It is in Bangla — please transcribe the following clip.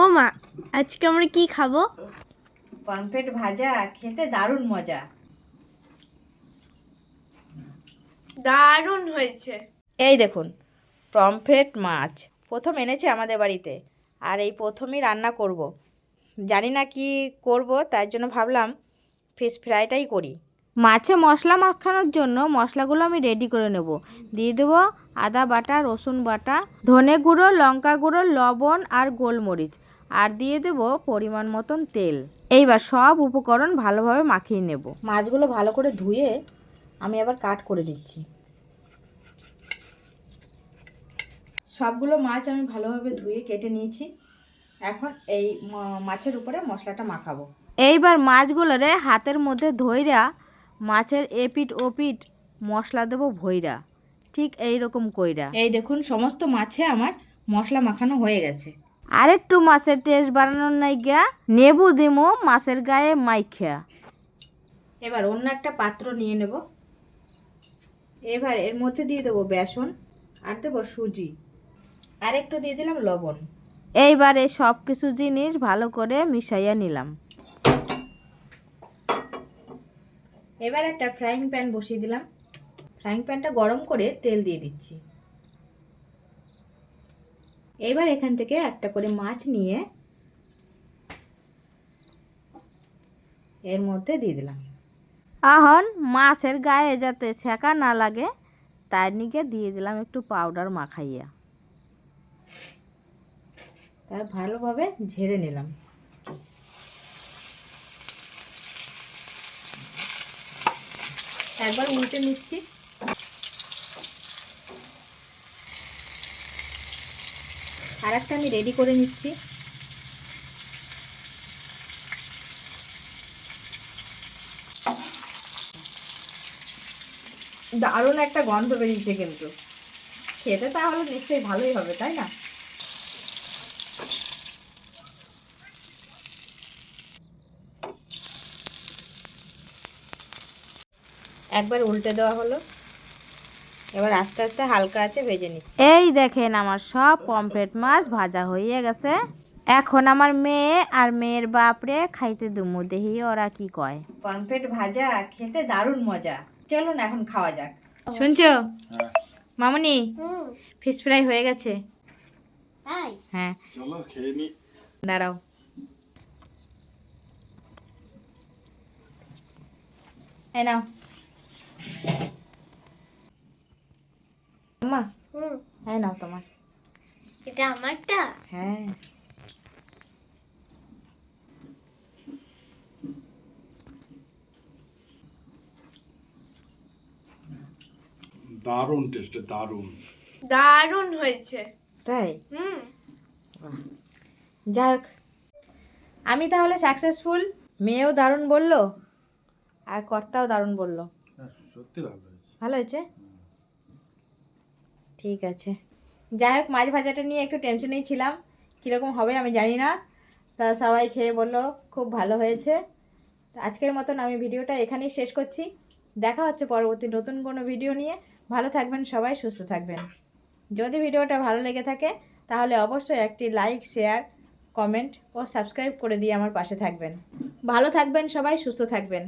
ও মা আজকে আমরা কি খাব? পমফ্রেট ভাজা খেতে দারুণ মজা। দারুণ হয়েছে। এই দেখুন পমফ্রেট মাছ প্রথম এনেছে আমাদের বাড়িতে আর এই প্রথমেই রান্না করব। জানি না কি করব তার জন্য ভাবলাম ফিশ ফ্রাইটাই করি। মাছে মশলা মাখানোর জন্য মশলাগুলো আমি রেডি করে নেব। দিয়ে দেবো আদা বাটা রসুন বাটা ধনে গুঁড়ো লঙ্কা গুঁড়ো লবণ আর গোলমরিচ। আর দিয়ে দেব পরিমাণ মতন তেল। এইবার সব উপকরণ ভালোভাবে মাখিয়ে নেব। মাছগুলো ভালো করে ধুয়ে আমি আবার কাট করে দিচ্ছি সবগুলো মাছ আমি ভালোভাবে ধুয়ে কেটে নিয়েছি। এখন এই মাছের উপরে মশলাটা মাখাবো। এইবার মাছগুলোরে হাতের মধ্যে ধইরা মাছের এপিট ওপিট মশলা দেবো ভৈরা ঠিক এই রকম কইরা। এই দেখুন সমস্ত মাছে আমার মশলা মাখানো হয়ে গেছে। আরেকটু মাছের টেস্ট বানানোর নাই গিয়া নেবু দিমু মাছের গায়ে মাইখা। এবার অন্য একটা পাত্র নিয়ে নেব। এবার এর মধ্যে দিয়ে দেবো বেসন আর দেবো সুজি। আর একটু দিয়ে দিলাম লবণ। এইবারে সব কিছু জিনিস ভালো করে মিশাইয়া নিলাম। এবার একটা ফ্রাইং প্যান বসিয়ে দিলাম। ফ্রাইং প্যানটা গরম করে তেল দিয়ে দিচ্ছি। এবার এখান থেকে একটা করে মাছ নিয়ে এর মধ্যে দিয়ে দিলাম। এখন মাছের গায়ে যাতে ছেঁকা না লাগে তার নিকে দিয়ে দিলাম একটু পাউডার মাখাইয়া। তার ভালোভাবে ঝেড়ে নিলাম। একবার উল্টে নিচ্ছি। আর একটা আমি রেডি করে নিচ্ছি। দারুণ একটা গন্ধ বেরিয়েছে কিন্তু। খেতে তাহলে নিশ্চয়ই ভালোই হবে, তাই না? একবার উল্টে দেওয়া হলো। এবার আস্তে আস্তে হালকা আছে ভেজে নিচ্ছি। এই দেখেন আমার সব পমফ্রেট মাছ ভাজা হয়ে গেছে। এখন আমার মেয়ে আর মেয়ের বাপরে খাইতে দুমু দেহি ওরা কি কয়। পমফ্রেট ভাজা খেতে দারুণ মজা। চলুন এখন খাওয়া যাক। শুনছো? মামনি ফিশ ফ্রাই হয়ে গেছে। হ্যাঁ। চলো খেয়ে নি। দাঁড়াও। এই নাও। মা হ্যাঁ নাও তোমার। এটা আমারটা? হ্যাঁ। দারুণ টেস্ট দারুণ। দারুণ হয়েছে। তাই? হুম। যাক আমি তাহলে সাকসেসফুল মেয়েও দারুণ বলল আর কর্তাও দারুণ বলল। সত্যি ভালো হয়েছে। ভালো হয়েছে? ঠিক আছে। যাই হোক মাছ ভাজাটা নিয়ে একটু টেনশনেই ছিলাম। কীরকম হবে আমি জানি না। তা সবাই খেয়ে বলল, খুব ভালো হয়েছে। আজকের মতন আমি ভিডিওটা এখানেই শেষ করছি। দেখা হচ্ছে পরবর্তী নতুন কোনো ভিডিও নিয়ে। ভালো থাকবেন সবাই, সুস্থ থাকবেন। যদি ভিডিওটা ভালো লেগে থাকে, তাহলে অবশ্যই একটি লাইক শেয়ার কমেন্ট ও সাবস্ক্রাইব করে দিয়ে আমার পাশে থাকবেন। ভালো থাকবেন সবাই, সুস্থ থাকবেন।